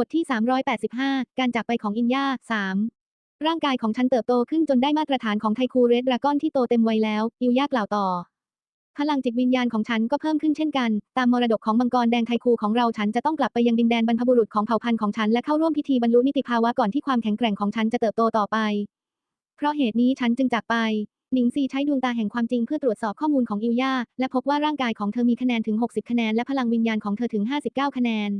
บทที่ 385 การจากไปของอินยา3 ร่างกายของฉันเติบโตขึ้นจนได้มาตรฐานของไทคูเรดดราก้อนที่โตเต็มวัยแล้ว อิลย่ากล่าวต่อ พลังจิตวิญญาณของฉันก็เพิ่มขึ้นเช่นกัน ตามมรดกของมังกรแดงไทคูของเราฉันจะต้องกลับไปยังดินแดนบรรพบุรุษของเผ่าพันธุ์ของฉันและเข้าร่วมพิธีบรรลุนิติภาวะก่อนที่ความแข็งแกร่งของฉันจะเติบโตต่อไป เพราะเหตุนี้ฉันจึงจากไปหนิงซีใช้ดวงตาแห่งความจริงเพื่อตรวจสอบข้อมูลของอิลย่าและพบว่าร่างกายของเธอมีคะแนนถึง 60 คะแนนและพลังวิญญาณของเธอถึง 59 คะแนน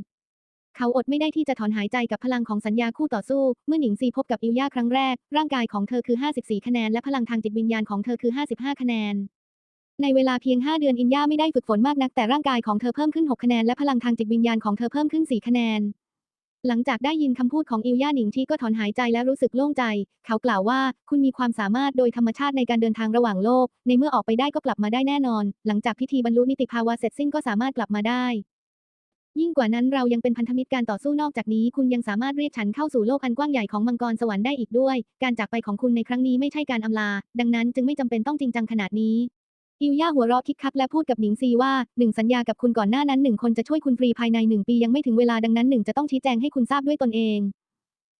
เขาอดไม่ได้ที่จะถอนหายใจกับพลังของสัญญาคู่ต่อสู้ เมื่อหนิงซีพบกับอิลย่าครั้งแรก ร่างกายของเธอคือ 54 คะแนน และพลังทางจิตวิญญาณของเธอคือ 55 คะแนน ในเวลาเพียง 5 เดือนอินย่าไม่ได้ฝึกฝนมากนักแต่ร่างกายของเธอเพิ่มขึ้น 6 คะแนน และพลังทางจิตวิญญาณของเธอเพิ่มขึ้น 4 คะแนน หลังจากได้ยินคำพูดของอิลย่าหนิงชีก็ถอนหายใจและรู้สึกโล่งใจ เขากล่าวว่าคุณมีความสามารถโดยธรรมชาติในการเดินทางระหว่างโลก ในเมื่อออกไปได้ก็กลับมาได้แน่นอน หลังจากพิธีบรรลุนิติภาวะเสร็จสิ้นก็สามารถกลับมาได้ ยิ่งกว่านั้นเรายังเป็นพันธมิตรการต่อสู้นอกจากนี้ คุณยังสามารถเรียกฉันเข้าสู่โลกอันกว้างใหญ่ของมังกรสวรรค์ได้อีกด้วย การจากไปของคุณในครั้งนี้ไม่ใช่การอำลา ดังนั้นจึงไม่จำเป็นต้องจริงจังขนาดนี้อิลย่าหัวเราะคิกคักและพูดกับหนิงซีว่าหนึ่งสัญญากับคุณก่อนหน้านั้นหนึ่งคนจะช่วยคุณฟรีภายในหนึ่งปียังไม่ถึงเวลาดังนั้นหนึ่งจะต้องชี้แจงให้คุณทราบด้วยตนเอง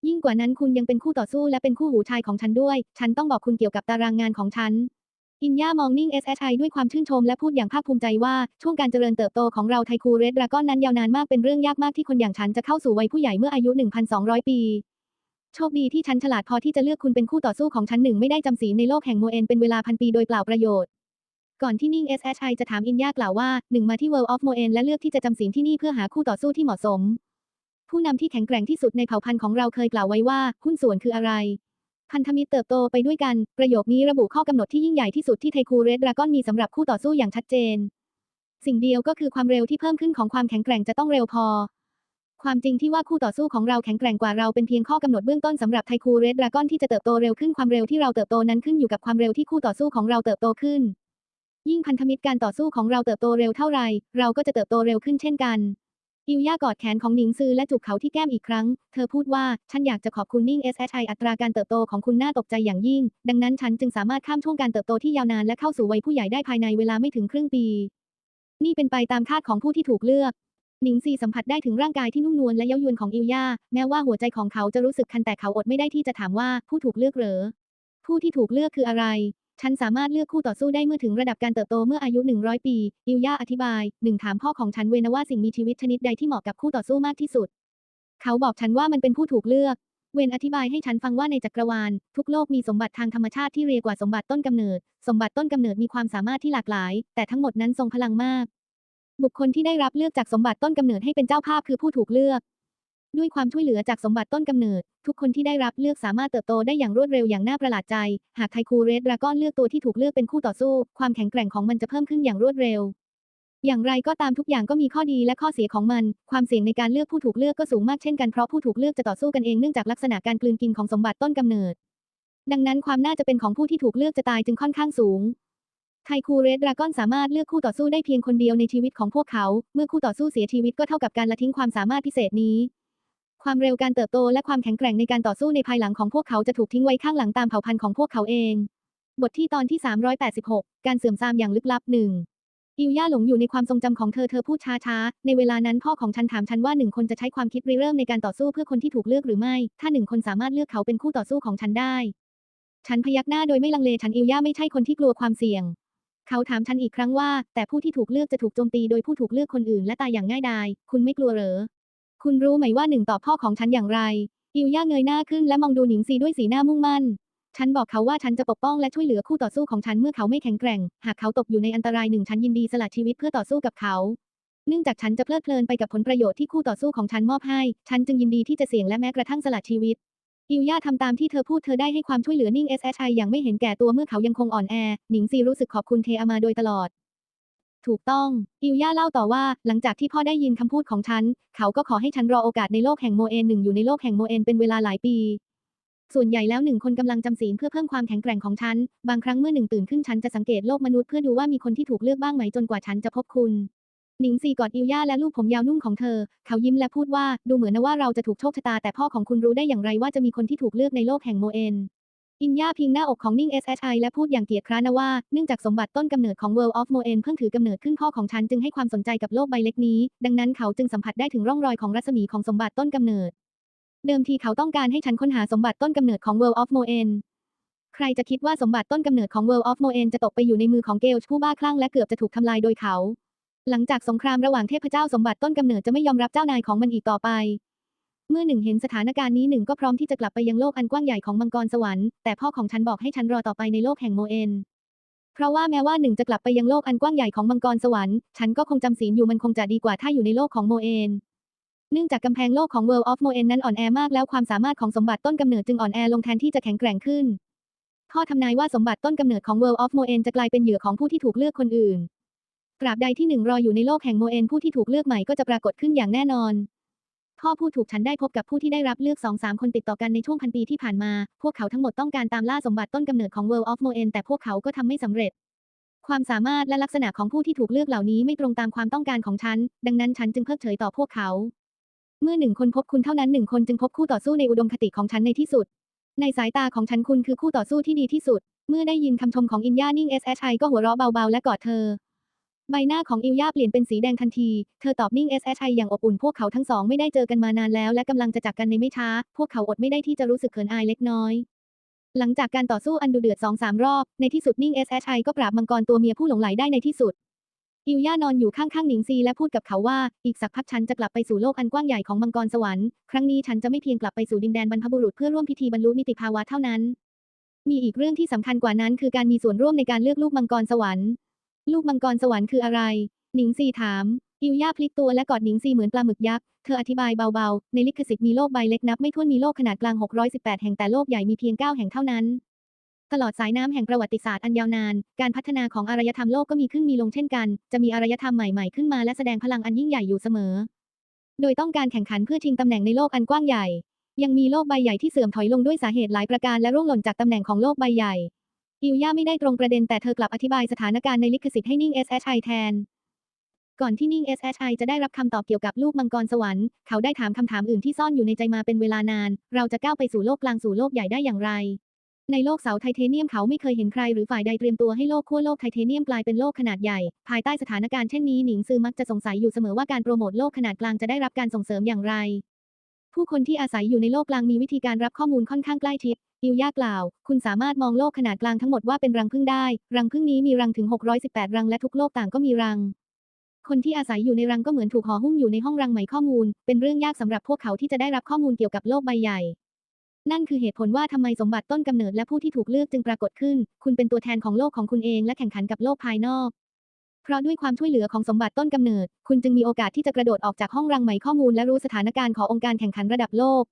ยิ่งกว่านั้นคุณยังเป็นคู่ต่อสู้และเป็นคู่หูชายของฉันด้วย ฉันต้องบอกคุณเกี่ยวกับตารางงานของฉัน อินย่ามองนิ่ง SHI ด้วยความชื่นชมและพูดอย่างภาคภูมิใจว่า ช่วงการเจริญเติบโตของเราไทคูเรดดราก้อนนั้นยาวนานมากเป็นเรื่องยากมากที่คนอย่างฉันจะเข้าสู่วัยผู้ใหญ่เมื่ออายุ 1,200 ปี โชคดีที่ฉันฉลาดพอที่จะเลือกคุณเป็นคู่ต่อสู้ของฉันหนึ่งไม่ได้จำศีลในโลกแห่งโมเอนเป็นเวลาพันปีโดยเปล่าประโยชน์ก่อนที่นิ่ง SHI จะถามอินย่ากล่าวว่าหนึ่งมาที่ World of Moen และเลือกที่จะจำศีลที่นี่เพื่อหาคู่ต่อสู้ที่เหมาะสม ผู้นำที่แข็งแกร่งที่สุดในเผ่าพันธุ์ของเราเคยกล่าวไว้ว่าหุ้นส่วนคืออะไร พันธมิตรเติบโตไปด้วยกัน ประโยคนี้ระบุข้อกำหนดที่ยิ่งใหญ่ที่สุดที่ไทคูเรดดราก้อนมีสำหรับคู่ต่อสู้อย่างชัดเจน สิ่งเดียวก็คือความเร็วที่เพิ่มขึ้นของความแข็งแกร่งจะต้องเร็วพอ ความจริงที่ว่าคู่ต่อสู้ของเราแข็งแกร่งกว่าเราเป็นเพียงข้อกำหนดเบื้องต้นสำหรับไทคูเรดดราก้อนที่จะเติบโตเร็วขึ้นความเร็วที่เราเติบโตนั้นขึ้นอยู่กับความเร็วที่คู่ต่อสู้ของเราเติบโตขึ้น ยิ่งพันธมิตรการต่อสู้ของเราเติบโตเร็วเท่าไหร่เราก็จะเติบโตเร็วขึ้นเช่นกัน อิลย่ากอดแขนของหนิงซือและจูบเขาที่แก้มอีกครั้ง เธอพูดว่า ฉันอยากจะขอบคุณนิ่ง SHI อัตราการเติบโตของคุณน่าตกใจอย่างยิ่ง ดังนั้นฉันจึงสามารถข้ามช่วงการเติบโตที่ยาวนานและเข้าสู่วัยผู้ใหญ่ได้ภายในเวลาไม่ถึงครึ่งปี นี่เป็นไปตามคาดของผู้ที่ถูกเลือกหนิงซีสัมผัสได้ถึงร่างกายที่นุ่มนวลและเย้ายวนของอิลย่า แม้ว่าหัวใจของเขาจะรู้สึกคันแต่เขาอดไม่ได้ที่จะถามว่าผู้ถูกเลือกเหรอ ผู้ที่ถูกเลือกคืออะไร ฉันสามารถเลือกคู่ต่อสู้ได้เมื่อถึงระดับการเติบโตเมื่ออายุ 100 ปี อิลยาอธิบายหนึ่งถามพ่อของฉันเวนว่าสิ่งมีชีวิตชนิดใดที่เหมาะกับคู่ต่อสู้มากที่สุด เขาบอกฉันว่ามันเป็นผู้ถูกเลือก เวนอธิบายให้ฉันฟังว่าในจักรวาล ทุกโลกมีสมบัติทางธรรมชาติที่เรียกว่าสมบัติต้นกำเนิด สมบัติต้นกำเนิดมีความสามารถที่หลากหลาย แต่ทั้งหมดนั้นทรงพลังมาก บุคคลที่ได้รับเลือกจากสมบัติต้นกำเนิดให้เป็นเจ้าภาพคือผู้ถูกเลือก ด้วยความช่วยเหลือจากสมบัติต้นกำเนิด ทุกคนที่ได้รับเลือกสามารถเติบโตได้อย่างรวดเร็วอย่างน่าประหลาดใจ หากไทคูเรดดราก้อนเลือกตัวที่ถูกเลือกเป็นคู่ต่อสู้ ความแข็งแกร่งของมันจะเพิ่มขึ้นอย่างรวดเร็ว อย่างไรก็ตามทุกอย่างก็มีข้อดีและข้อเสียของมัน ความเสี่ยงในการเลือกผู้ถูกเลือกก็สูงมากเช่นกันเพราะผู้ถูกเลือกจะต่อสู้กันเองเนื่องจากลักษณะการกลืนกินของสมบัติต้นกำเนิด ดังนั้นความน่าจะเป็นของผู้ที่ถูกเลือกจะตายจึงค่อนข้างสูงไทคูเรดดราก้อนสามารถเลือกคู่ต่อสู้ได้เพียงคนเดียวในชีวิตของพวกเขา เมื่อคู่ต่อสู้เสียชีวิตก็เท่ากับการละทิ้งความสามารถพิเศษนี้ ความเร็วการเติบโตและความแข็งแกร่งในการต่อสู้ในภายหลังของพวกเขาจะถูกทิ้งไว้ข้างหลังตามเผ่าพันธุ์ของพวกเขาเอง บทที่ตอนที่ 386 การเสื่อมทรามอย่างลึกลับหนึ่งอิลย่าหลงอยู่ในความทรงจำของเธอ เธอพูดช้าๆ ในเวลานั้นพ่อของฉันถามฉันว่าหนึ่งคนจะใช้ความคิดริเริ่มในการต่อสู้เพื่อคนที่ถูกเลือกหรือไม่ ถ้าหนึ่งคนสามารถเลือกเขาเป็นคู่ต่อสู้ของฉันได้ ฉันพยักหน้าโดยไม่ลังเล ฉันอิลย่าไม่ใช่คนที่กลัวความเสี่ยง เขาถามฉันอีกครั้งว่า แต่ผู้ที่ถูกเลือกจะถูกโจมตีโดยผู้ถูกเลือกคนอื่นและตายอย่างง่ายดาย คุณไม่กลัวเหรอ คุณรู้ไหมว่าหนึ่งต่อพ่อของฉันอย่างไร อิลย่าเงยหน้าขึ้นและมองดูหนิงซีด้วยสีหน้ามุ่งมั่น ฉันบอกเขาว่าฉันจะปกป้องและช่วยเหลือคู่ต่อสู้ของฉันเมื่อเขาไม่แข็งแกร่ง หากเขาตกอยู่ในอันตรายหนึ่งฉันยินดีสละชีวิตเพื่อต่อสู้กับเขา เนื่องจากฉันจะเพลิดเพลินไปกับผลประโยชน์ที่คู่ต่อสู้ของฉันมอบให้ ฉันจึงยินดีที่จะเสี่ยงและแม้กระทั่งสละชีวิตอิลย่าทำตามที่เธอพูดเธอได้ให้ความช่วยเหลือนิ่ง SHI อย่างไม่เห็นแก่ตัวเมื่อเขายังคงอ่อนแอ หนิงซีรู้สึกขอบคุณเทอามาโดยตลอด ถูกต้อง อิลย่าเล่าต่อว่า หลังจากที่พ่อได้ยินคำพูดของฉัน เขาก็ขอให้ฉันรอโอกาสในโลกแห่งโมเอนหนึ่งอยู่ในโลกแห่งโมเอนเป็นเวลาหลายปี ส่วนใหญ่แล้วหนึ่งคนกำลังจำศีลเพื่อเพิ่มความแข็งแกร่งของฉัน บางครั้งเมื่อหนึ่งตื่นขึ้นฉันจะสังเกตโลกมนุษย์เพื่อดูว่ามีคนที่ถูกเลือกบ้างไหมจนกว่าฉันจะพบคุณ หนิงซีกอดอิลย่าและลูกผมยาวนุ่มของเธอ เขายิ้มและพูดว่า ดูเหมือนนะว่าเราจะถูกโชคชะตาแต่พ่อของคุณรู้ได้อย่างไรว่าจะมีคนที่ถูกเลือกในโลกแห่งโมเอน อินย่าพิงหน้าอกของนิ่ง SHI และพูดอย่างเกียจคร้านว่า เนื่องจากสมบัติต้นกำเนิดของ World of Moen เพิ่งถือกำเนิดขึ้นพ่อของฉันจึงให้ความสนใจกับโลกใบเล็กนี้ ดังนั้นเขาจึงสัมผัสได้ถึงร่องรอยของรัศมีของสมบัติต้นกำเนิด เดิมทีเขาต้องการให้ฉันค้นหาสมบัติต้นกำเนิดของ World of Moen ใครจะคิดว่าสมบัติต้นกำเนิดของ World of Moen จะตกไปอยู่ในมือของเกลชผู้บ้าคลั่งและเกือบจะถูกทำลายโดยเขา หลังจากสงครามระหว่างเทพเจ้าสมบัติต้นกำเนิดจะไม่ยอมรับเจ้านายของมันอีกต่อไป เมื่อหนึ่งเห็นสถานการณ์นี้หนึ่งก็พร้อมที่จะกลับไปยังโลกอันกว้างใหญ่ของมังกรสวรรค์แต่พ่อของฉันบอกให้ฉันรอต่อไปในโลกแห่งโมเอนเพราะว่าแม้ว่าหนึ่งจะกลับไปยังโลกอันกว้างใหญ่ของมังกรสวรรค์ฉันก็คงจำศีลอยู่มันคงจะดีกว่าถ้าอยู่ในโลกของโมเอนเนื่องจากกำแพงโลกของ World of Moen นั้นอ่อนแอมากแล้วความสามารถของสมบัติต้นกำเนิดจึงอ่อนแอลงแทนที่จะแข็งแกร่งขึ้นพ่อทำนายว่าสมบัติต้นกำเนิดของ World of Moen จะกลายเป็นเหยื่อของผู้ที่ถูกเลือกคนอื่นตราบใดที่หนึ่งรออยู่ในโลกแห่งโมเอนผู้ที่ถูกเลือกใหม่ก็จะปรากฏขึ้นอย่างแน่นอน พ่อผู้ถูกฉันได้พบกับผู้ที่ได้รับเลือกสองสามคนติดต่อกันในช่วงพันปีที่ผ่านมา พวกเขาทั้งหมดต้องการตามล่าสมบัติต้นกำเนิดของ World of Moen แต่พวกเขาก็ทำไม่สำเร็จ ความสามารถและลักษณะของผู้ที่ถูกเลือกเหล่านี้ไม่ตรงตามความต้องการของฉัน ดังนั้นฉันจึงเพิกเฉยต่อพวกเขา เมื่อหนึ่งคนพบคุณเท่านั้นหนึ่งคนจึงพบคู่ต่อสู้ในอุดมคติของฉันในที่สุด ในสายตาของฉันคุณคือคู่ต่อสู้ที่ดีที่สุด เมื่อได้ยินคำชมของอินย่านิ่ง SHI ก็หัวเราะเบาๆและกอดเธอ ใบหน้าของอิลย่าเปลี่ยนเป็นสีแดงทันที เธอตอบนิ่ง SHI อย่างอบอุ่นพวกเขาทั้งสองไม่ได้เจอกันมานานแล้วและกำลังจะจากกันในไม่ช้า พวกเขาอดไม่ได้ที่จะรู้สึกเขินอายเล็กน้อย หลังจากการต่อสู้อันดุเดือดสองสามรอบ ในที่สุดนิ่ง SHI ก็ปราบมังกรตัวเมียผู้หลงไหลได้ในที่สุด อิลย่านอนอยู่ข้างๆหนิงซีและพูดกับเขาว่า อีกสักพักฉันจะกลับไปสู่โลกอันกว้างใหญ่ของมังกรสวรรค์ ครั้งนี้ฉันจะไม่เพียงกลับไปสู่ดินแดนบรรพบุรุษเพื่อร่วมพิธีบรรลุนิติภาวะเท่านั้น มีอีกเรื่องที่สำคัญกว่านั้นคือการมีส่วนร่วมในการเลือกลูกมังกรสวรรค์ ลูกมังกรสวรรค์คืออะไร หนิงซีถาม อิลย่าพลิกตัวและกอดหนิงซีเหมือนปลาหมึกยักษ์ เธออธิบายเบาๆ ในลิขสิทธิ์มีโลกใบเล็กนับไม่ถ้วนมีโลกขนาดกลาง 618 แห่งแต่โลกใหญ่มีเพียง 9 แห่งเท่านั้น ตลอดสายน้ำแห่งประวัติศาสตร์อันยาวนาน การพัฒนาของอารยธรรมโลกก็มีขึ้นมีลงเช่นกัน จะมีอารยธรรมใหม่ๆขึ้นมาและแสดงพลังอันยิ่งใหญ่อยู่เสมอ โดยต้องการแข่งขันเพื่อชิงตำแหน่งในโลกอันกว้างใหญ่ ยังมีโลกใบใหญ่ที่เสื่อมถอยลงด้วยสาเหตุหลายประการและร่วงหล่นจากตำแหน่งของโลกใบใหญ่ อิลย่าไม่ได้ตรงประเด็นแต่เธอกลับอธิบายสถานการณ์ในลิขสิทธิ์ให้นิ่ง SHI แทน ก่อนที่นิ่ง SHI จะได้รับคำตอบเกี่ยวกับลูกมังกรสวรรค์ เขาได้ถามคำถามอื่นที่ซ่อนอยู่ในใจมาเป็นเวลานาน เราจะก้าวไปสู่โลกกลางสู่โลกใหญ่ได้อย่างไร ในโลกเสาไทเทเนียมเขาไม่เคยเห็นใครหรือฝ่ายใดเตรียมตัวให้โลกขั้วโลกไทเทเนียมกลายเป็นโลกขนาดใหญ่ ภายใต้สถานการณ์เช่นนี้หนิงซือมักจะสงสัยอยู่เสมอว่าการโปรโมทโลกขนาดกลางจะได้รับการส่งเสริมอย่างไรผู้คนที่อาศัยอยู่ในโลกกลางมีวิธีการรับข้อมูลค่อนข้างใกล้ชิด อิลย่ากล่าว คุณสามารถมองโลกขนาดกลางทั้งหมดว่าเป็นรังผึ้งได้ รังผึ้งนี้มีรังถึง 618 รังและทุกโลกต่างก็มีรัง คนที่อาศัยอยู่ในรังก็เหมือนถูกห่อหุ้มอยู่ในห้องรังไหมข้อมูล เป็นเรื่องยากสำหรับพวกเขาที่จะได้รับข้อมูลเกี่ยวกับโลกใบใหญ่ นั่นคือเหตุผลว่าทำไมสมบัติต้นกำเนิดและผู้ที่ถูกเลือกจึงปรากฏขึ้น คุณเป็นตัวแทนของโลกของคุณเองและแข่งขันกับโลกภายนอกเพราะด้วยความช่วยเหลือของสมบัติต้นกำเนิด คุณจึงมีโอกาสที่จะกระโดดออกจากห้องรังไหมข้อมูลและรู้สถานการณ์ขององค์การแข่งขันระดับโลก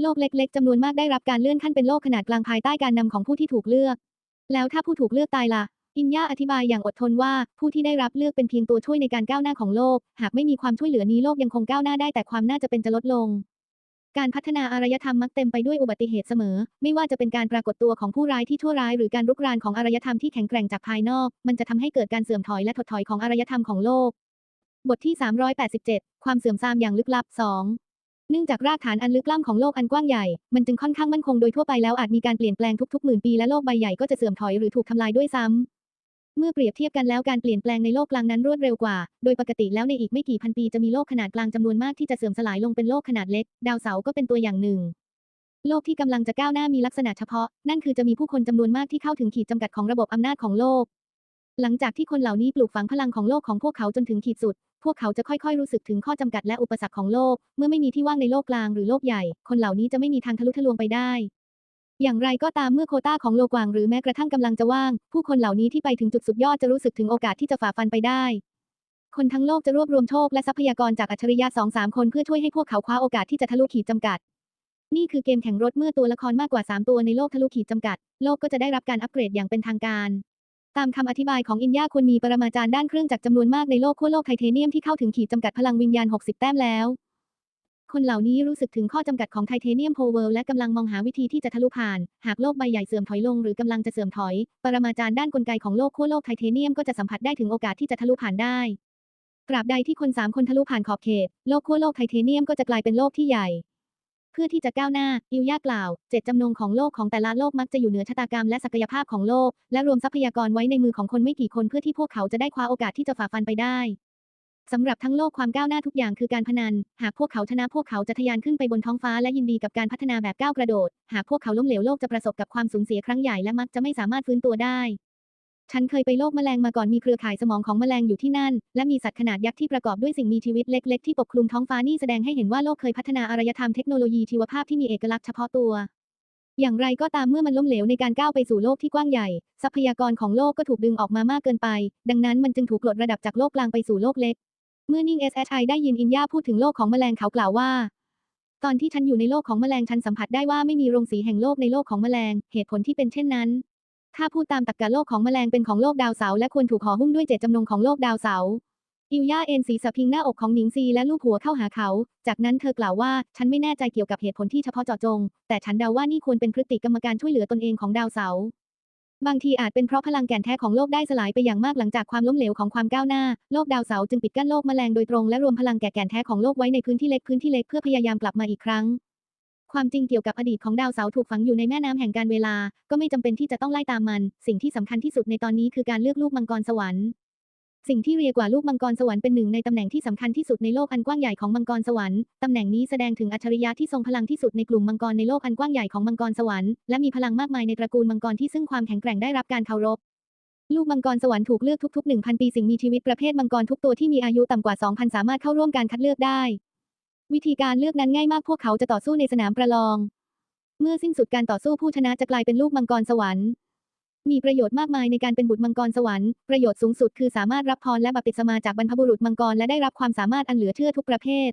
โลกเล็กๆจำนวนมากได้รับการเลื่อนขั้นเป็นโลกขนาดกลางภายใต้การนำของผู้ที่ถูกเลือก แล้วถ้าผู้ถูกเลือกตายล่ะ อินย่าอธิบายอย่างอดทนว่า ผู้ที่ได้รับเลือกเป็นเพียงตัวช่วยในการก้าวหน้าของโลก หากไม่มีความช่วยเหลือนี้โลกยังคงก้าวหน้าได้แต่ความน่าจะเป็นจะลดลง การพัฒนาอารยธรรมมักเต็มไปด้วยอุบัติเหตุเสมอ ไม่ว่าจะเป็นการปรากฏตัวของผู้ร้ายที่ชั่วร้ายหรือการรุกรานของอารยธรรมที่แข็งแกร่งจากภายนอก มันจะทำให้เกิดการเสื่อมถอยและถดถอยของอารยธรรมของโลก บทที่ 387 ความเสื่อมทรามอย่างลึกลับ 2 เนื่องจากรากฐานอันลึกล้ำของโลกอันกว้างใหญ่ มันจึงค่อนข้างมั่นคงโดยทั่วไปแล้วอาจมีการเปลี่ยนแปลงทุกๆหมื่นปีและโลกใบใหญ่ก็จะเสื่อมถอยหรือถูกทำลายด้วยซ้ำ เมื่อเปรียบเทียบกันแล้วการเปลี่ยนแปลงในโลกกลางนั้นรวดเร็วกว่า โดยปกติแล้วในอีกไม่กี่พันปีจะมีโลกขนาดกลางจำนวนมากที่จะเสื่อมสลายลงเป็นโลกขนาดเล็ก ดาวเสาร์ก็เป็นตัวอย่างหนึ่งโลกที่กำลังจะก้าวหน้ามีลักษณะเฉพาะ นั่นคือจะมีผู้คนจำนวนมากที่เข้าถึงขีดจำกัดของระบบอำนาจของโลก หลังจากที่คนเหล่านี้ปลูกฝังพลังของโลกของพวกเขาจนถึงขีดสุด พวกเขาจะค่อยๆรู้สึกถึงข้อจำกัดและอุปสรรคของโลก เมื่อไม่มีที่ว่างในโลกกลางหรือโลกใหญ่ คนเหล่านี้จะไม่มีทางทะลุทะลวงไปได้ อย่างไรก็ตามเมื่อโคต้าของโลกว่างหรือแม้กระทั่งกำลังจะว่าง ผู้คนเหล่านี้ที่ไปถึงจุดสุดยอดจะรู้สึกถึงโอกาสที่จะฝ่าฟันไปได้ คนทั้งโลกจะรวบรวมโชคและทรัพยากรจากอัจฉริยะสองสามคนเพื่อช่วยให้พวกเขาคว้าโอกาสที่จะทะลุขีดจำกัด นี่คือเกมแข่งรถเมื่อตัวละครมากกว่า 3 ตัวในโลกทะลุขีดจำกัด โลกก็จะได้รับการอัปเกรดอย่างเป็นทางการ ตามคำอธิบายของอินยาควรมีปรมาจารย์ด้านเครื่องจักรจำนวนมากในโลกขั้วโลกไทเทเนียมที่เข้าถึงขีดจำกัดพลังวิญญาณ 60 แต้มแล้ว คนเหล่านี้รู้สึกถึงข้อจำกัดของไทเทเนียมโพเวลและกำลังมองหาวิธีที่จะทะลุผ่าน หากโลกใบใหญ่เสื่อมถอยลงหรือกำลังจะเสื่อมถอย ปรมาจารย์ด้านกลไกของโลกขั้วโลกไทเทเนียมก็จะสัมผัสได้ถึงโอกาสที่จะทะลุผ่านได้ตราบใดที่คนสามคนทะลุผ่านขอบเขต โลกขั้วโลกไทเทเนียมก็จะกลายเป็นโลกที่ใหญ่ เพื่อที่จะก้าวหน้า อิลยากล่าว เจตจำนงของโลกของแต่ละโลกมักจะอยู่เหนือชะตากรรมและศักยภาพของโลก และรวมทรัพยากรไว้ในมือของคนไม่กี่คนเพื่อที่พวกเขาจะได้คว้าโอกาสที่จะฝ่าฟันไปได้สำหรับทั้งโลกความก้าวหน้าทุกอย่างคือการพนัน หากพวกเขาชนะพวกเขาจะทะยานขึ้นไปบนท้องฟ้าและยินดีกับการพัฒนาแบบก้าวกระโดด หากพวกเขาล้มเหลวโลกจะประสบกับความสูญเสียครั้งใหญ่และมักจะไม่สามารถฟื้นตัวได้ ฉันเคยไปโลกแมลงมาก่อนมีเครือข่ายสมองของแมลงอยู่ที่นั่น และมีสัตว์ขนาดยักษ์ที่ประกอบด้วยสิ่งมีชีวิตเล็ก ๆ ที่ปกคลุมท้องฟ้านี่แสดงให้เห็นว่าโลกเคยพัฒนาอารยธรรมเทคโนโลยีชีวภาพที่มีเอกลักษณ์เฉพาะตัว อย่างไรก็ตามเมื่อมันล้มเหลวในการก้าวไปสู่โลกที่กว้างใหญ่ ทรัพยากรของโลกก็ถูกดึงออกมามากเกินไป ดังนั้นมันจึงถูกลดระดับจากโลกกลางไปสู่โลกเล็ก เมื่อนิ่ง SHI ได้ยินอินยาพูดถึงโลกของแมลงเขากล่าวว่าตอนที่ฉันอยู่ในโลกของแมลงฉันสัมผัสได้ว่าไม่มีโรงสีแห่งโลกในโลกของแมลง เหตุผลที่เป็นเช่นนั้น ถ้าพูดตามตรรกะโลกของแมลงเป็นของโลกดาวเสาร์และควรถูกห่อหุ้มด้วยเจตจำนงของโลกดาวเสาร์อิลย่าเอ็นศีรษะพิงหน้าอกของหนิงซีและลูบหัวเข้าหาเขา จากนั้นเธอกล่าวว่า ฉันไม่แน่ใจเกี่ยวกับเหตุผลที่เฉพาะเจาะจง แต่ฉันเดาว่านี่ควรเป็นพฤติกรรมการช่วยเหลือตนเองของดาวเสาร์บางทีอาจเป็นเพราะพลังแก่นแท้ของโลกได้สลายไปอย่างมากหลังจากความล้มเหลวของความก้าวหน้า โลกดาวเสาร์จึงปิดกั้นโลกแมลงโดยตรงและรวมพลังแก่แก่นแท้ของโลกไว้ในพื้นที่เล็กพื้นที่เล็กเพื่อพยายามกลับมาอีกครั้ง ความจริงเกี่ยวกับอดีตของดาวเสาร์ถูกฝังอยู่ในแม่น้ำแห่งการเวลา ก็ไม่จำเป็นที่จะต้องไล่ตามมัน สิ่งที่สำคัญที่สุดในตอนนี้คือการเลือกลูกมังกรสวรรค์สิ่งที่เรียกว่าลูกมังกรสวรรค์เป็นหนึ่งในตำแหน่งที่สำคัญที่สุดในโลกอันกว้างใหญ่ของมังกรสวรรค์ตำแหน่งนี้แสดงถึงอัจฉริยะที่ทรงพลังที่สุดในกลุ่มมังกรในโลกอันกว้างใหญ่ของมังกรสวรรค์และมีพลังมากมายในตระกูลมังกรที่ซึ่งความแข็งแกร่งได้รับการเคารพ ลูกมังกรสวรรค์ถูกเลือกทุกๆ 1,000 ปีสิ่งมีชีวิตประเภทมังกรทุกตัวที่มีอายุต่ำกว่า 2,000 สามารถเข้าร่วมการคัดเลือกได้ วิธีการเลือกนั้นง่ายมากพวกเขาจะต่อสู้ในสนามประลอง เมื่อสิ้นสุดการต่อสู้ผู้ชนะจะกลายเป็นลูกมังกรสวรรค์ มีประโยชน์มากมายในการเป็นบุตรมังกรสวรรค์ ประโยชน์สูงสุดคือสามารถรับพรและบัพติศมาจากบรรพบุรุษมังกรและได้รับความสามารถอันเหลือเชื่อทุกประเภท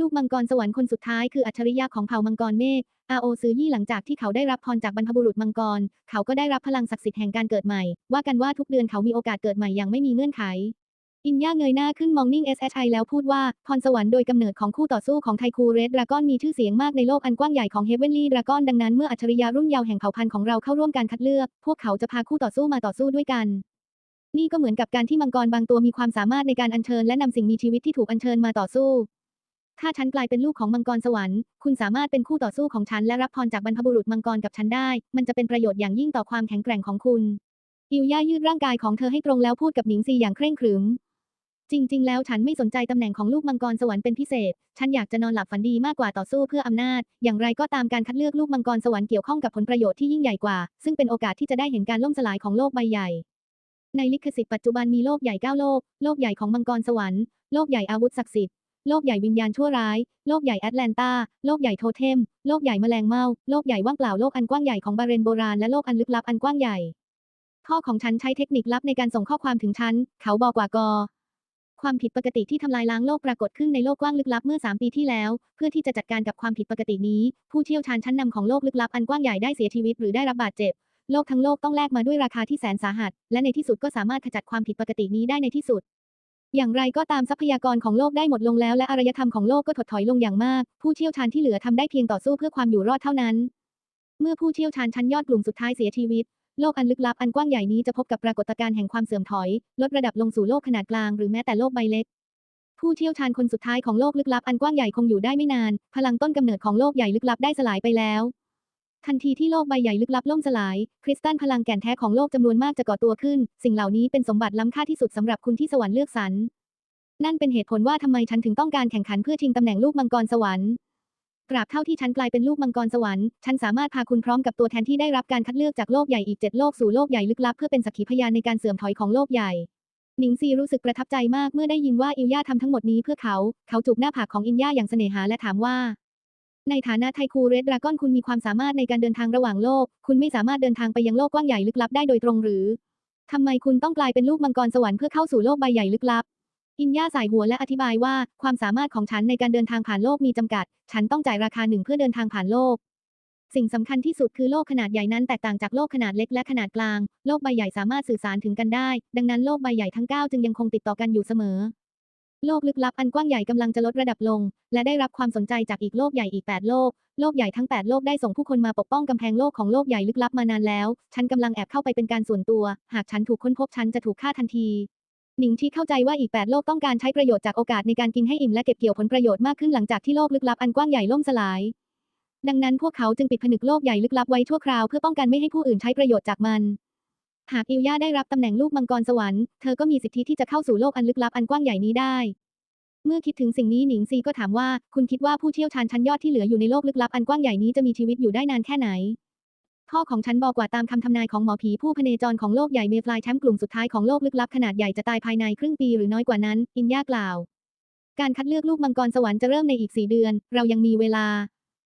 ลูกมังกรสวรรค์คนสุดท้ายคืออัจฉริยะของเผ่ามังกรเมฆ อาโอซือยี่หลังจากที่เขาได้รับพรจากบรรพบุรุษมังกร เขาก็ได้รับพลังศักดิ์สิทธิ์แห่งการเกิดใหม่ ว่ากันว่าทุกเดือนเขามีโอกาสเกิดใหม่อย่างไม่มีเงื่อนไข อินย่าเงยหน้าขึ้นมองนิ่ง SHI แล้วพูดว่า พรสวรรค์โดยกำเนิดของคู่ต่อสู้ของไทคูเรดดราก้อนมีชื่อเสียงมากในโลกอันกว้างใหญ่ของเฮเวนลี่ดราก้อนดังนั้นเมื่ออัจฉริยะรุ่นเยาว์แห่งเผ่าพันธุ์ของเราเข้าร่วมการคัดเลือก พวกเขาจะพาคู่ต่อสู้มาต่อสู้ด้วยกัน นี่ก็เหมือนกับการที่มังกรบางตัวมีความสามารถในการอัญเชิญและนำสิ่งมีชีวิตที่ถูกอัญเชิญมาต่อสู้ ถ้าฉันกลายเป็นลูกของมังกรสวรรค์ คุณสามารถเป็นคู่ต่อสู้ของฉันและรับพรจากบรรพบุรุษมังกรกับฉันได้ มันจะเป็นประโยชน์อย่างยิ่งต่อความแข็งแกร่งของคุณอิวย่ายืดร่างกายของเธอให้ตรงแล้วพูดกับหนิงซีอย่างเคร่งขรึม จริง ๆ แล้วฉันไม่สนใจตำแหน่งของลูกมังกรสวรรค์เป็นพิเศษ ฉันอยากจะนอนหลับฝันดีมากกว่าต่อสู้เพื่ออำนาจ อย่างไรก็ตามการคัดเลือกลูกมังกรสวรรค์เกี่ยวข้องกับผลประโยชน์ที่ยิ่งใหญ่กว่า ซึ่งเป็นโอกาสที่จะได้เห็นการล่มสลายของโลกใบใหญ่ ในลิขสิทธิ์ปัจจุบันมีโลกใหญ่เก้าโลก โลกใหญ่ของมังกรสวรรค์ โลกใหญ่อาวุธศักดิ์สิทธิ์ โลกใหญ่วิญญาณชั่วร้าย โลกใหญ่แอตแลนตา โลกใหญ่โทเทม โลกใหญ่แมลงเมา โลกใหญ่ว่างเปล่า โลกอันกว้างใหญ่ของบาเรนโบราณ และโลกอันลึกลับอันกว้างใหญ่พ่อของฉันใช้เทคนิคลับในการส่งข้อความถึงฉัน เขาบอกว่ากอ ความผิดปกติที่ทำลายล้างโลกปรากฏขึ้นในโลกกว้างลึกลับเมื่อ 3 ปีที่แล้ว เพื่อที่จะจัดการกับความผิดปกตินี้ ผู้เชี่ยวชาญชั้นนำของโลกลึกลับอันกว้างใหญ่ได้เสียชีวิตหรือได้รับบาดเจ็บ โลกทั้งโลกต้องแลกมาด้วยราคาที่แสนสาหัส และในที่สุดก็สามารถขจัดความผิดปกตินี้ได้ในที่สุด อย่างไรก็ตามทรัพยากรของโลกได้หมดลงแล้ว และอารยธรรมของโลกก็ถดถอยลงอย่างมาก ผู้เชี่ยวชาญที่เหลือทำได้เพียงต่อสู้เพื่อความอยู่รอดเท่านั้น เมื่อผู้เชี่ยวชาญชั้นยอดกลุ่มสุดท้ายเสียชีวิต โลกอันลึกลับอันกว้างใหญ่นี้จะพบกับปรากฏการณ์แห่งความเสื่อมถอย ลดระดับลงสู่โลกขนาดกลางหรือแม้แต่โลกใบเล็ก ผู้เชี่ยวชาญคนสุดท้ายของโลกลึกลับอันกว้างใหญ่คงอยู่ได้ไม่นาน พลังต้นกำเนิดของโลกใหญ่ลึกลับได้สลายไปแล้วทันทีที่โลกใบใหญ่ลึกลับล่มสลาย คริสตัลพลังแก่นแท้ของโลกจำนวนมากจะก่อตัวขึ้น สิ่งเหล่านี้เป็นสมบัติล้ำค่าที่สุดสำหรับคุณที่สวรรค์เลือกสรรนั่นเป็นเหตุผลว่าทำไมฉันถึงต้องการแข่งขันเพื่อชิงตำแหน่งลูกมังกรสวรรค์ ตราบเท่าที่ฉันกลายเป็นลูกมังกรสวรรค์ ฉันสามารถพาคุณพร้อมกับตัวแทนที่ได้รับการคัดเลือกจากโลกใหญ่อีกเจ็ดโลกสู่โลกใหญ่ลึกลับเพื่อเป็นสักขีพยานในการเสื่อมถอยของโลกใหญ่หนิงซีรู้สึกประทับใจมากเมื่อได้ยินว่าอิลย่าทำทั้งหมดนี้เพื่อเขา เขาจูบหน้าผากของอินย่าอย่างเสน่หาและถามว่า ในฐานะไทคูเรดดราก้อนคุณมีความสามารถในการเดินทางระหว่างโลก คุณไม่สามารถเดินทางไปยังโลกกว้างใหญ่ลึกลับได้โดยตรงหรือทำไมคุณต้องกลายเป็นลูกมังกรสวรรค์เพื่อเข้าสู่โลกใบใหญ่ลึกลับ อินย่าสายหัวและอธิบายว่า ความสามารถของฉันในการเดินทางผ่านโลกมีจำกัด ฉันต้องจ่ายราคาหนึ่งเพื่อเดินทางผ่านโลก สิ่งสำคัญที่สุดคือโลกขนาดใหญ่นั้นแตกต่างจากโลกขนาดเล็กและขนาดกลาง โลกใบใหญ่สามารถสื่อสารถึงกันได้ ดังนั้นโลกใบใหญ่ทั้ง 9 จึงยังคงติดต่อกันอยู่เสมอ โลกลึกลับอันกว้างใหญ่กำลังจะลดระดับลง และได้รับความสนใจจากอีกโลกใหญ่อีก 8 โลก โลกใหญ่ทั้ง 8 โลกได้ส่งผู้คนมาปกป้องกำแพงโลกของโลกใหญ่ลึกลับมานานแล้ว ฉันกำลังแอบเข้าไปเป็นการส่วนตัว หากฉันถูกค้นพบฉันจะถูกฆ่าทันที หนิงที่เข้าใจว่าอีก 8 โลกต้องการใช้ประโยชน์จากโอกาสในการกินให้อิ่มและเก็บเกี่ยวผลประโยชน์มากขึ้นหลังจากที่โลกลึกลับอันกว้างใหญ่ล่มสลาย ดังนั้นพวกเขาจึงปิดผนึกโลกใหญ่ลึกลับไว้ชั่วคราวเพื่อป้องกันไม่ให้ผู้อื่นใช้ประโยชน์จากมัน หากอิลย่าได้รับตำแหน่งลูกมังกรสวรรค์ เธอก็มีสิทธิที่จะเข้าสู่โลกอันลึกลับอันกว้างใหญ่นี้ได้ เมื่อคิดถึงสิ่งนี้หนิงซีก็ถามว่า คุณคิดว่าผู้เชี่ยวชาญชั้นยอดที่เหลืออยู่ในโลกลึกลับอันกว้างใหญ่นี้จะมีชีวิตอยู่ได้นานแค่ไหน พ่อของฉันบอกว่าตามคำทำนายของหมอผีผู้พเนจรของโลกใหญ่เมฟลายแชมป์กลุ่มสุดท้ายของโลกลึกลับขนาดใหญ่จะตายภายในครึ่งปีหรือน้อยกว่านั้น อินยากล่าว การคัดเลือกลูกมังกรสวรรค์จะเริ่มในอีกสี่เดือน เรายังมีเวลา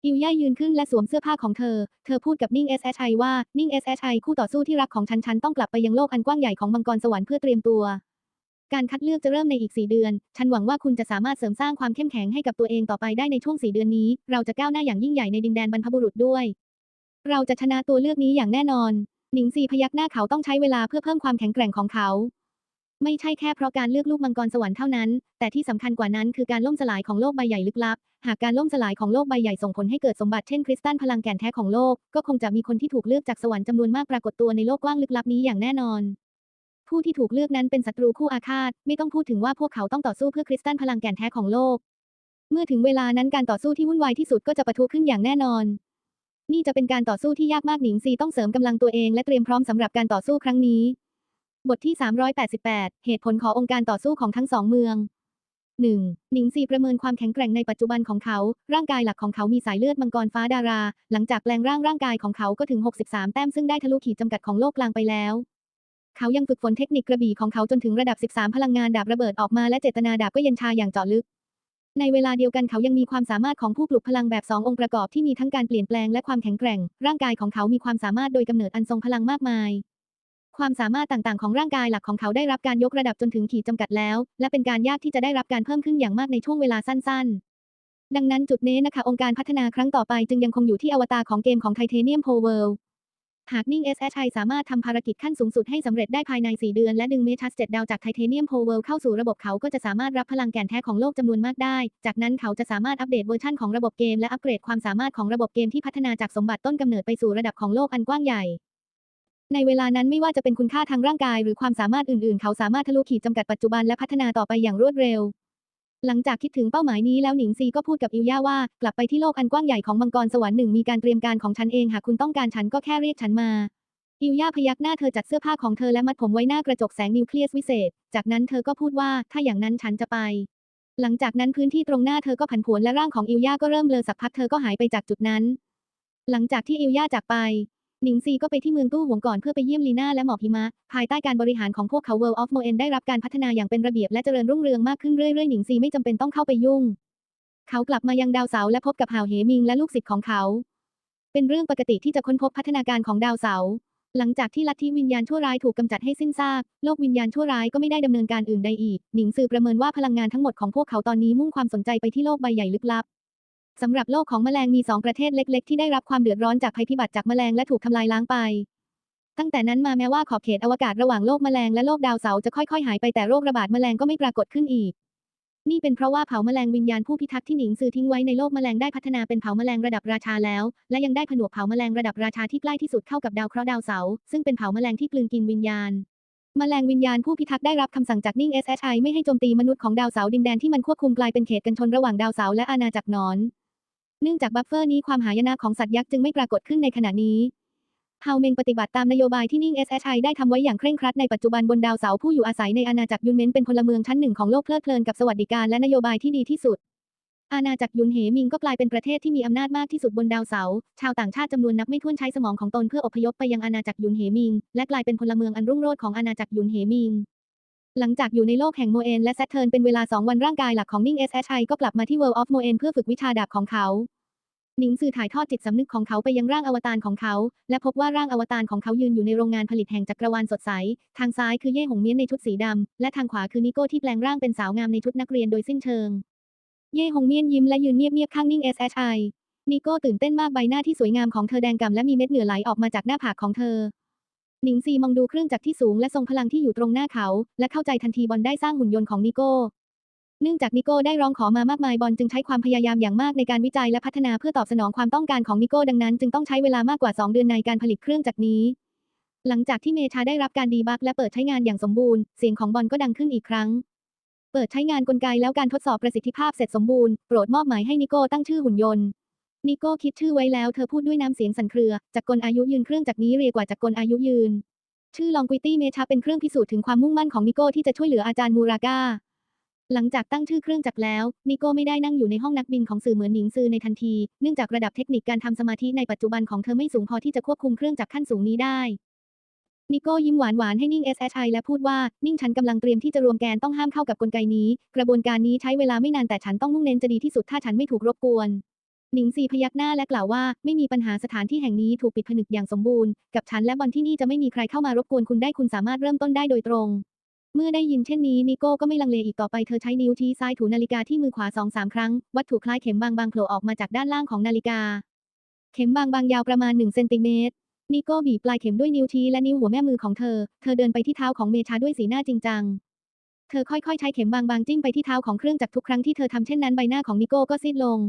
อิวย่ายืนขึ้นและสวมเสื้อผ้าของเธอ เธอพูดกับนิ่ง SHI ว่า นิ่ง SHI คู่ต่อสู้ที่รักของฉันฉันต้องกลับไปยังโลกอันกว้างใหญ่ของมังกรสวรรค์เพื่อเตรียมตัว การคัดเลือกจะเริ่มในอีก4เดือน ฉันหวังว่าคุณจะสามารถเสริมสร้างความเข้มแข็งให้กับตัวเองต่อไปได้ในช่วง4เดือนนี้ เราจะก้าวหน้าอย่างยิ่งใหญ่ในดินแดนบรรพบุรุษด้วย เราจะชนะตัวเลือกนี้อย่างแน่นอน หนิงซีพยักหน้าเขาต้องใช้เวลาเพื่อเพิ่มความแข็งแกร่งของเขา ไม่ใช่แค่เพราะการเลือกลูกมังกรสวรรค์เท่านั้น แต่ที่สำคัญกว่านั้นคือการล่มสลายของโลกใบใหญ่ลึกลับ หากการล่มสลายของโลกใบใหญ่ส่งผลให้เกิดสมบัติเช่นคริสตัลพลังแก่นแท้ของโลก ก็คงจะมีคนที่ถูกเลือกจากสวรรค์จำนวนมากปรากฏตัวในโลกกว้างลึกลับนี้อย่างแน่นอน ผู้ที่ถูกเลือกนั้นเป็นศัตรูคู่อาฆาต ไม่ต้องพูดถึงว่าพวกเขาต้องต่อสู้เพื่อคริสตัลพลังแก่นแท้ของโลก เมื่อถึงเวลานั้นการต่อสู้ที่วุ่นวายที่สุดก็จะปะทุขึ้นอย่างแน่นอน นี่จะเป็นการต่อสู้ที่ยากมากหนิงซีต้องเสริมกำลังตัวเองและเตรียมพร้อมสำหรับการต่อสู้ครั้งนี้ บทที่ 388 เหตุผลขององค์การต่อสู้ของทั้งสองเมือง 1. หนิงซีประเมินความแข็งแกร่งในปัจจุบันของเขา ร่างกายหลักของเขามีสายเลือดมังกรฟ้าดารา หลังจากแปลงร่างร่างกายของเขาก็ถึง 63 แต้มซึ่งได้ทะลุขีดจำกัดของโลกกลางไปแล้ว เขายังฝึกฝนเทคนิคกระบี่ของเขาจนถึงระดับ 13 พลังงานดาบระเบิดออกมาและเจตนาดาบก็เย็นชาอย่างเจาะลึก ในเวลาเดียวกันเขายังมีความสามารถของผู้ปลุกพลังแบบสององค์ประกอบที่มีทั้งการเปลี่ยนแปลงและความแข็งแกร่ง ร่างกายของเขามีความสามารถโดยกำเนิดอันทรงพลังมากมาย ความสามารถต่างๆ ของร่างกายหลักของเขาได้รับการยกระดับจนถึงขีดจำกัดแล้ว และเป็นการยากที่จะได้รับการเพิ่มขึ้นอย่างมากในช่วงเวลาสั้น ๆ ดังนั้นจุดเน้นนะคะองค์การพัฒนาครั้งต่อไปจึงยังคงอยู่ที่อวตารของเกมของไทเทเนียมโพเวิลด์ หากนิ่ง SHI สามารถทำภารกิจขั้นสูงสุดให้สำเร็จได้ภายใน 4 เดือน และดึงเมทัสเจ็ดดาวจากไทเทเนียมโพเวิลด์เข้าสู่ระบบเขาก็จะสามารถรับพลังแก่นแท้ของโลกจำนวนมากได้ จากนั้นเขาจะสามารถอัปเดตเวอร์ชันของระบบเกมและอัปเกรดความสามารถของระบบเกมที่พัฒนาจากสมบัติต้นกำเนิดไปสู่ระดับของโลกอันกว้างใหญ่ในเวลานั้นไม่ว่าจะเป็นคุณค่าทางร่างกายหรือความสามารถอื่นๆ เขาสามารถทะลุขีดจำกัดปัจจุบันและพัฒนาต่อไปอย่างรวดเร็ว หลังจากคิดถึงเป้าหมายนี้แล้วหนิงซีก็พูดกับอิวย่าว่า กลับไปที่โลกอันกว้างใหญ่ของมังกรสวรรค์หนึ่งมีการเตรียมการของฉันเองหากคุณต้องการฉันก็แค่เรียกฉันมา อิวย่าพยักหน้าเธอจัดเสื้อผ้าของเธอและมัดผมไว้หน้ากระจกแสงนิวเคลียสวิเศษ จากนั้นเธอก็พูดว่าถ้าอย่างนั้นฉันจะไป หลังจากนั้นพื้นที่ตรงหน้าเธอก็ผันผวนและร่างของอิวย่าก็เริ่มเบลอสักพักเธอก็หายไปจากจุดนั้น หลังจากที่อิวย่าจากไป หนิงซีก็ไปที่เมืองตู้หวงก่อนเพื่อไปเยี่ยมลีน่าและหมอกหิมะ ภายใต้การบริหารของพวกเขา World of Moen ได้รับการพัฒนาอย่างเป็นระเบียบและเจริญรุ่งเรืองมากขึ้นเรื่อยๆ หนิงซีไม่จำเป็นต้องเข้าไปยุ่ง เขากลับมายังดาวเสาและพบกับหาวเหมิงและลูกศิษย์ของเขา เป็นเรื่องปกติที่จะค้นพบพัฒนาการของดาวเสา หลังจากที่ลัทธิวิญญาณชั่วร้ายถูกกำจัดให้สิ้นซาก โลกวิญญาณชั่วร้ายก็ไม่ได้ดำเนินการอื่นใดอีก หนิงซือประเมินว่าพลังงานทั้งหมดของพวกเขาตอนนี้มุ่งความสนใจไปที่โลกใบใหญ่ลึกลับ สำหรับโลกของแมลงมีสองประเทศเล็ก ๆ ที่ได้รับความเดือดร้อนจากภัยพิบัติจากแมลงและถูกทำลายล้างไป ตั้งแต่นั้นมาแม้ว่าขอบเขตอวกาศระหว่างโลกแมลงและโลกดาวเสาร์จะค่อยๆ หายไปแต่โรคระบาดแมลงก็ไม่ปรากฏขึ้นอีก นี่เป็นเพราะว่าเผาแมลงวิญญาณผู้พิทักษ์ที่หนิงซือทิ้งไว้ในโลกแมลงได้พัฒนาเป็นเผาแมลงระดับราชาแล้ว และยังได้ผนวกเผาแมลงระดับราชาที่ใกล้ที่สุดเข้ากับดาวเคราะห์ดาวเสาร์ซึ่งเป็นเผาแมลงที่กลืนกินวิญญาณแมลงวิญญาณผู้พิทักษ์ได้รับคำสั่งจากนิ่ง SHI ไม่ให้โจมตีมนุษย์ของดาวเสาร์ดินแดนที่มันควบคุมกลายเป็นเขตกันชนระหว่างดาวเสาร์และอาณาจักรนอน เนื่องจากบัฟเฟอร์นี้ความหายนะของสัตว์ยักษ์จึงไม่ปรากฏขึ้นในขณะนี้เฮาเมงปฏิบัติตามนโยบายที่นิ่ง SHI ได้ทำไว้อย่างเคร่งครัดในปัจจุบันบนดาวเสาร์ผู้อยู่อาศัยในอาณาจักรยุนเมนเป็นพลเมืองชั้นหนึ่งของโลกเพลิดเพลินกับสวัสดิการและนโยบายที่ดีที่สุด อาณาจักรยุนเหมิงก็กลายเป็นประเทศที่มีอำนาจมากที่สุดบนดาวเสาร์ชาวต่างชาติจำนวนนับไม่ถ้วนใช้สมองของตนเพื่ออพยพไปยังอาณาจักรยุนเหมิง และกลายเป็นพลเมืองอันรุ่งโรจน์ของอาณาจักรยุนเหมิง หลังจากอยู่ในโลกแห่งโมเอนและแซตเทิร์นเป็นเวลา 2 วันร่างกายหลักของนิ่ง SHI ก็กลับมาที่ World of Moen เพื่อฝึกวิชาดาบของเขาหนิงสื่อถ่ายทอดจิตสำนึกของเขาไปยังร่างอวตารของเขา และพบว่าร่างอวตารของเขายืนอยู่ในโรงงานผลิตแห่งจักรวาลสดใส ทางซ้ายคือเย่หงเมียนในชุดสีดำ และทางขวาคือนิโก้ที่แปลงร่างเป็นสาวงามในชุดนักเรียนโดยสิ้นเชิง เย่หงเมียนยิ้มและยืนเงียบๆข้างนิ่ง SHI นิโก้ตื่นเต้นมากใบหน้าที่สวยงามของเธอแดงก่ำและมีเม็ดเหงื่อไหลออกมาจากหน้าผากของเธอ หนิงซีมองดูเครื่องจักรที่สูงและทรงพลังที่อยู่ตรงหน้าเขา และเข้าใจทันทีบอลได้สร้างหุ่นยนต์ของนิโก้ เนื่องจากนิโก้ได้ร้องขอมามากมายบอลจึงใช้ความพยายามอย่างมากในการวิจัยและพัฒนาเพื่อตอบสนองความต้องการของนิโก้ดังนั้นจึงต้องใช้เวลามากกว่า 2 เดือนในการผลิตเครื่องจักรนี้ หลังจากที่เมชาได้รับการดีบักและเปิดใช้งานอย่างสมบูรณ์เสียงของบอลก็ดังขึ้นอีกครั้ง เปิดใช้งานกลไกแล้วการทดสอบประสิทธิภาพเสร็จสมบูรณ์โปรดมอบหมายให้นิโก้ตั้งชื่อหุ่นยนต์ นิโก้คิดชื่อไว้แล้วเธอพูดด้วยน้ำเสียงสั่นเครือ จักรกลอายุยืนเครื่องจักรนี้เรียกว่าจักรกลอายุยืน ชื่อลองกุตี้เมชาเป็นเครื่องพิสูจน์ถึงความมุ่งมั่นของนิโก้ที่จะช่วยเหลืออาจารย์มูราก้า หลังจากตั้งชื่อเครื่องจักรแล้ว นิโก้ไม่ได้นั่งอยู่ในห้องนักบินของสื่อเหมือนหนิงซือในทันที เนื่องจากระดับเทคนิคการทำสมาธิในปัจจุบันของเธอไม่สูงพอที่จะควบคุมเครื่องจักรขั้นสูงนี้ได้นิโก้ยิ้มหวานหวานให้นิ่ง SHI และพูดว่า นิ่งฉันกำลังเตรียมที่จะรวมแกนต้องห้ามเข้ากับกลไกนี้ กระบวนการนี้ใช้เวลาไม่นานแต่ฉันต้องมุ่งเน้นจะดีที่สุดถ้าฉันไม่ถูกรบกวน หนิงซีพยักหน้าและกล่าวว่าไม่มีปัญหาสถานที่แห่งนี้ถูกปิดผนึกอย่างสมบูรณ์กับฉันและบอลที่นี่จะไม่มีใครเข้ามารบกวนคุณได้คุณสามารถเริ่มต้นได้โดยตรง เมื่อได้ยินเช่นนี้นิโก้ก็ไม่ลังเลอีกต่อไปเธอใช้นิ้วชี้ซ้ายถูนาฬิกาที่มือขวาสองสามครั้ง วัตถุคล้ายเข็มบางๆโผล่ออกมาจากด้านล่างของนาฬิกา เข็มบางๆยาวประมาณหนึ่งเซนติเมตรนิโก้บีบปลายเข็มด้วยนิ้วชี้และนิ้วหัวแม่มือของเธอ เธอเดินไปที่เท้าของเมชาด้วยสีหน้าจริงจังเธอค่อยๆ ใช้เข็มบางๆจิ้มไปที่เท้าของเครื่องจักรทุกครั้งที่เธอทำเช่นนั้นใบหน้าของนิโก้ก็ซีดลง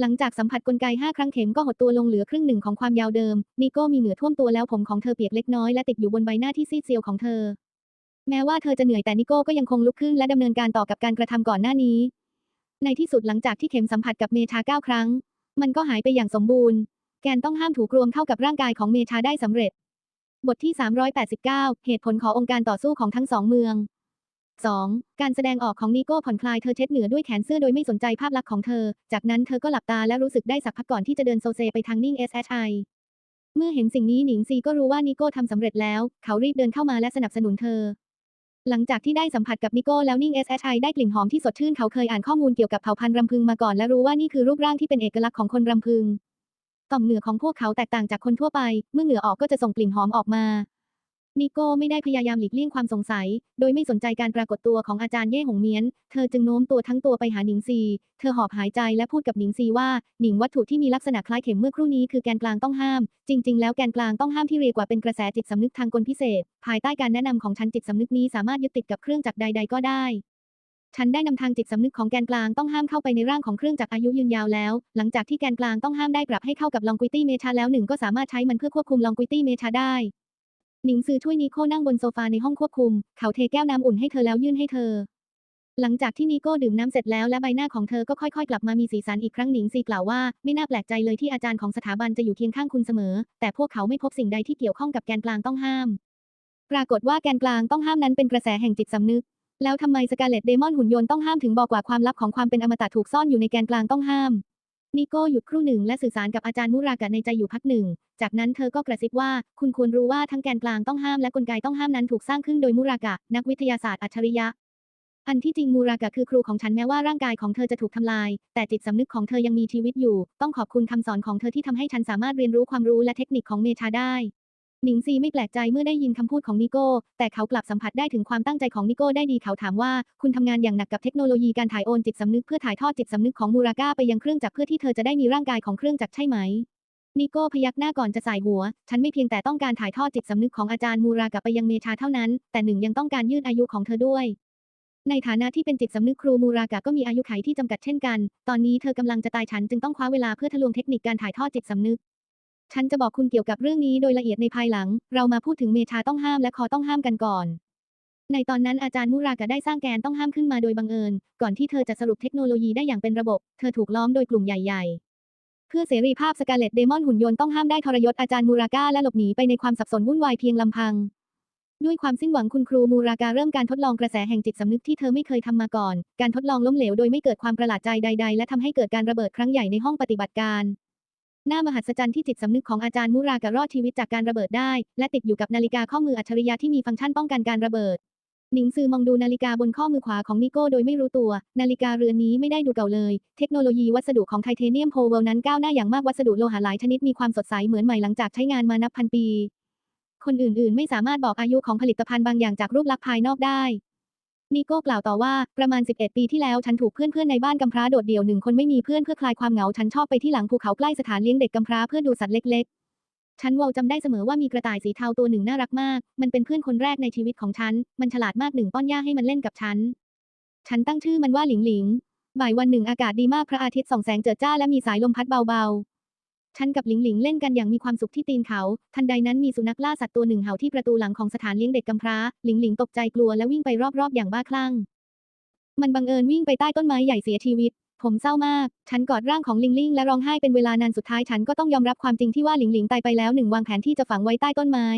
หลังจากสัมผัสกลไก5ครั้งเข็มก็หดตัวลงเหลือครึ่งหนึ่งของความยาวเดิม นิโก้มีเหนือท่วมตัวแล้วผมของเธอเปียกเล็กน้อยและติดอยู่บนใบหน้าที่ซีดเซียวของเธอ แม้ว่าเธอจะเหนื่อยแต่นิโก้ก็ยังคงลุกขึ้นและดำเนินการต่อกับการกระทำก่อนหน้านี้ ในที่สุดหลังจากที่เข็มสัมผัสกับเมชาเก้าครั้ง มันก็หายไปอย่างสมบูรณ์ แกนต้องห้ามถูกรวมเข้ากับร่างกายของเมชาได้สำเร็จ บทที่ 389 เหตุผลขององค์การต่อสู้ของทั้งสองเมือง 2. การแสดงออกของนิโก้ผ่อนคลายเธอเช็ดเหนือด้วยแขนเสื้อโดยไม่สนใจภาพลักษณ์ของเธอ จากนั้นเธอก็หลับตาและรู้สึกได้สักพักก่อนที่จะเดินโซเซไปทางนิ่ง SHI เมื่อเห็นสิ่งนี้หนิงซีก็รู้ว่านิโก้ทำสำเร็จแล้ว เขารีบเดินเข้ามาและสนับสนุนเธอ หลังจากที่ได้สัมผัสกับนิโก้แล้วนิ่ง SHI ได้กลิ่นหอมที่สดชื่นเขาเคยอ่านข้อมูลเกี่ยวกับเผ่าพันธุ์รำพึงมาก่อนและรู้ว่านี่คือรูปร่างที่เป็นเอกลักษณ์ของคนรำพึง ต่อมเหงื่อของพวกเขาแตกต่างจากคนทั่วไป เมื่อเหงื่อออกก็จะส่งกลิ่นหอมออกมา นิโก้ไม่ได้พยายามหลีกเลี่ยงความสงสัย โดยไม่สนใจการปรากฏตัวของอาจารย์เย่หงเมียน เธอจึงโน้มตัวทั้งตัวไปหาหนิงซี เธอหอบหายใจและพูดกับหนิงซีว่า หนิงวัตถุที่มีลักษณะคล้ายเข็มเมื่อครู่นี้คือแกนกลางต้องห้าม จริง ๆ แล้วแกนกลางต้องห้ามที่เรียกว่าเป็นกระแสจิตสำนึกทางกลพิเศษ ภายใต้การแนะนำของฉันจิตสำนึกนี้สามารถยึดติดกับเครื่องจักรใด ๆ ก็ได้ฉันได้นำทางจิตสำนึกของแกนกลางต้องห้ามเข้าไปในร่างของเครื่องจักรอายุยืนยาวแล้ว หลังจากที่แกนกลางต้องห้ามได้ปรับให้เข้ากับลองกุตี้เมชาแล้วหนึ่งก็สามารถใช้มันเพื่อควบคุมลองกุตี้เมชาได้ หนิงซือช่วยนิโก้นั่งบนโซฟาในห้องควบคุม เขาเทแก้วน้ำอุ่นให้เธอแล้วยื่นให้เธอ หลังจากที่นิโก้ดื่มน้ำเสร็จแล้วและใบหน้าของเธอก็ค่อยๆ กลับมามีสีสันอีกครั้งหนิงซีกล่าวว่าไม่น่าแปลกใจเลยที่อาจารย์ของสถาบันจะอยู่เคียงข้างคุณเสมอ แต่พวกเขาไม่พบสิ่งใดที่เกี่ยวข้องกับแกนกลางต้องห้าม ปรากฏว่าแกนกลางต้องห้ามนั้นเป็นกระแสแห่งจิตสำนึก แล้วทำไมสกาเลตเดมอนหุ่นยนต์ต้องห้ามถึงบอกว่าความลับของความเป็นอมตะถูกซ่อนอยู่ในแกนกลางต้องห้าม นิโก้หยุดครู่หนึ่งและสื่อสารกับอาจารย์มุรากะในใจอยู่พักหนึ่ง จากนั้นเธอก็กระซิบว่า คุณควรรู้ว่าทั้งแกนกลางต้องห้ามและกลไกต้องห้ามนั้นถูกสร้างขึ้นโดยมุรากะ นักวิทยาศาสตร์อัจฉริยะ อันที่จริงมูรากะคือครูของฉันแม้ว่าร่างกายของเธอจะถูกทำลาย แต่จิตสำนึกของเธอยังมีชีวิตอยู่ ต้องขอบคุณคำสอนของเธอที่ทำให้ฉันสามารถเรียนรู้ความรู้และเทคนิคของเมชาได้ หนิงซีไม่แปลกใจเมื่อได้ยินคำพูดของนิโก้ แต่เขากลับสัมผัสได้ถึงความตั้งใจของนิโก้ได้ดีเขาถามว่า คุณทำงานอย่างหนักกับเทคโนโลยีการถ่ายโอนจิตสำนึกเพื่อถ่ายทอดจิตสำนึกของมูราก้าไปยังเครื่องจักรเพื่อที่เธอจะได้มีร่างกายของเครื่องจักรใช่ไหมนิโก้พยักหน้าก่อนจะสายหัว ฉันไม่เพียงแต่ต้องการถ่ายทอดจิตสำนึกของอาจารย์มูรากะไปยังเมชาเท่านั้น แต่หนึ่งยังต้องการยืดอายุของเธอด้วย ในฐานะที่เป็นจิตสำนึกครูมูรากะก็มีอายุขัยที่จำกัดเช่นกัน ตอนนี้เธอกำลังจะตายฉันจึงต้องคว้าเวลาเพื่อทะลวงเทคนิคการถ่ายทอดจิตสำนึก ฉันจะบอกคุณเกี่ยวกับเรื่องนี้โดยละเอียดในภายหลัง เรามาพูดถึงเมชาต้องห้ามและคอต้องห้ามกันก่อน ในตอนนั้นอาจารย์มุรากะได้สร้างแกนต้องห้ามขึ้นมาโดยบังเอิญ ก่อนที่เธอจะสรุปเทคโนโลยีได้อย่างเป็นระบบ เธอถูกล้อมโดยกลุ่มใหญ่ๆเพื่อเสรีภาพสกาเลตเดมอนหุ่นยนต์ต้องห้ามได้ทรยศอาจารย์มูราก้าและหลบหนีไปในความสับสนวุ่นวายเพียงลำพัง ด้วยความสิ้นหวังคุณครูมูรากาเริ่มการทดลองกระแสแห่งจิตสำนึกที่เธอไม่เคยทำมาก่อน การทดลองล้มเหลวโดยไม่เกิดความประหลาดใจใด ๆ และทำให้เกิดการระเบิดครั้งใหญ่ในห้องปฏิบัติการ หน่ามหัศจรรย์ที่จิตสำนึกของอาจารย์มุรากะรอดชีวิตจากการระเบิดได้ และติดอยู่กับนาฬิกาข้อมืออัจฉริยะที่มีฟังก์ชันป้องกันการระเบิด หนิงซือมองดูนาฬิกาบนข้อมือขวาของนิโก้โดยไม่รู้ตัว นาฬิกาเรือนนี้ไม่ได้ดูเก่าเลย เทคโนโลยีวัสดุของไทเทเนียมโพเวลนั้นก้าวหน้าอย่างมากวัสดุโลหะหลายชนิดมีความสดใสเหมือนใหม่หลังจากใช้งานมานับพันปี คนอื่นๆ ไม่สามารถบอกอายุของผลิตภัณฑ์บางอย่างจากรูปลักษณ์ภายนอกได้ นิโก้กล่าวต่อว่า ประมาณ 11 ปีที่แล้วฉันถูกเพื่อนๆในบ้านกำพร้าโดดเดี่ยวหนึ่งคนไม่มีเพื่อนเพื่อคลายความเหงา ฉันชอบไปที่หลังภูเขาใกล้สถานเลี้ยงเด็กกำพร้าเพื่อดูสัตว์เล็กๆ ฉันวอลจำได้เสมอว่ามีกระต่ายสีเทาตัวหนึ่งน่ารักมาก มันเป็นเพื่อนคนแรกในชีวิตของฉัน มันฉลาดมากหนึ่งป้อนหญ้าให้มันเล่นกับฉัน ฉันตั้งชื่อมันว่าหลิงหลิง บ่ายวันหนึ่งอากาศดีมากพระอาทิตย์ส่องแสงเจิดจ้าและมีสายลมพัดเบาๆ ฉันกับหลิงหลิงเล่นกันอย่างมีความสุขที่ตีนเขา ทันใดนั้นมีสุนัขล่าสัตว์ตัวหนึ่งเห่าที่ประตูหลังของสถานเลี้ยงเด็กกำพร้า หลิงหลิงตกใจกลัวและวิ่งไปรอบๆ อย่างบ้าคลั่ง มันบังเอิญวิ่งไปใต้ต้นไม้ใหญ่เสียชีวิต ผมเศร้ามาก ฉันกอดร่างของลิงลิงและร้องไห้เป็นเวลานานสุดท้ายฉันก็ต้องยอมรับความจริงที่ว่าหลิงหลิงตายไปแล้วหนึ่งวางแผนที่จะฝังไว้ใต้ต้นไม้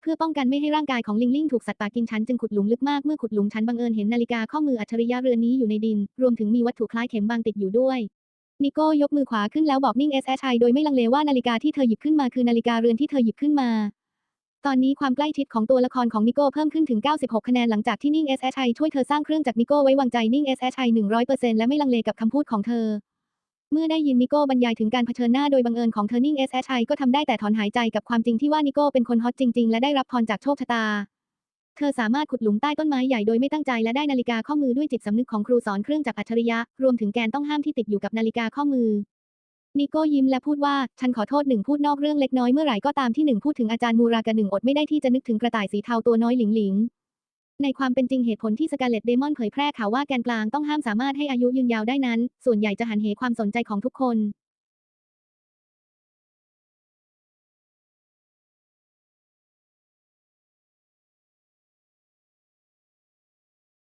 เพื่อป้องกันไม่ให้ร่างกายของลิงลิงถูกสัตว์ป่ากินฉันจึงขุดหลุมลึกมากเมื่อขุดหลุมฉันบังเอิญเห็นนาฬิกาข้อมืออัจฉริยะเรือนนี้อยู่ในดิน รวมถึงมีวัตถุคล้ายเข็มบางติดอยู่ด้วย นิโก้ยกมือขวาขึ้นแล้วบอกนิ่ง SHI โดยไม่ลังเลว่านาฬิกาที่เธอหยิบขึ้นมาคือนาฬิกาเรือนที่เธอหยิบขึ้นมา ตอนนี้ความใกล้ชิดของตัวละครของนิโก้เพิ่มขึ้นถึง 96 คะแนนหลังจากที่นิ่ง SHI ช่วยเธอสร้างเครื่องจักรนิโก้ไว้วางใจนิ่ง SHI 100%และไม่ลังเลกับคำพูดของเธอ เมื่อได้ยินนิโก้บรรยายถึงการเผชิญหน้าโดยบังเอิญของเธอนิ่ง SHI ก็ทำได้แต่ถอนหายใจกับความจริงที่ว่านิโก้เป็นคนฮอตจริง ๆ และได้รับพรจากโชคชะตา เธอสามารถขุดหลุมใต้ต้นไม้ใหญ่โดยไม่ตั้งใจและได้นาฬิกาข้อมือด้วยจิตสำนึกของครูสอนเครื่องจักรอัจฉริยะ รวมถึงแกนต้องห้ามที่ติดอยู่กับนาฬิกาข้อมือ นิโก้ยิ้มและพูดว่า ฉันขอโทษหนึ่งพูดนอกเรื่องเล็กน้อยเมื่อไหร่ก็ตามที่หนึ่งพูดถึงอาจารย์มูรากะหนึ่งอดไม่ได้ที่จะนึกถึงกระต่ายสีเทาตัวน้อยหลิงหลิง ในความเป็นจริงเหตุผลที่สกาเลตเดมอนเผยแพร่ข่าวว่าแกนกลางต้องห้ามสามารถให้อายุยืนยาวได้นั้น ส่วนใหญ่จะหันเหความสนใจของทุกคน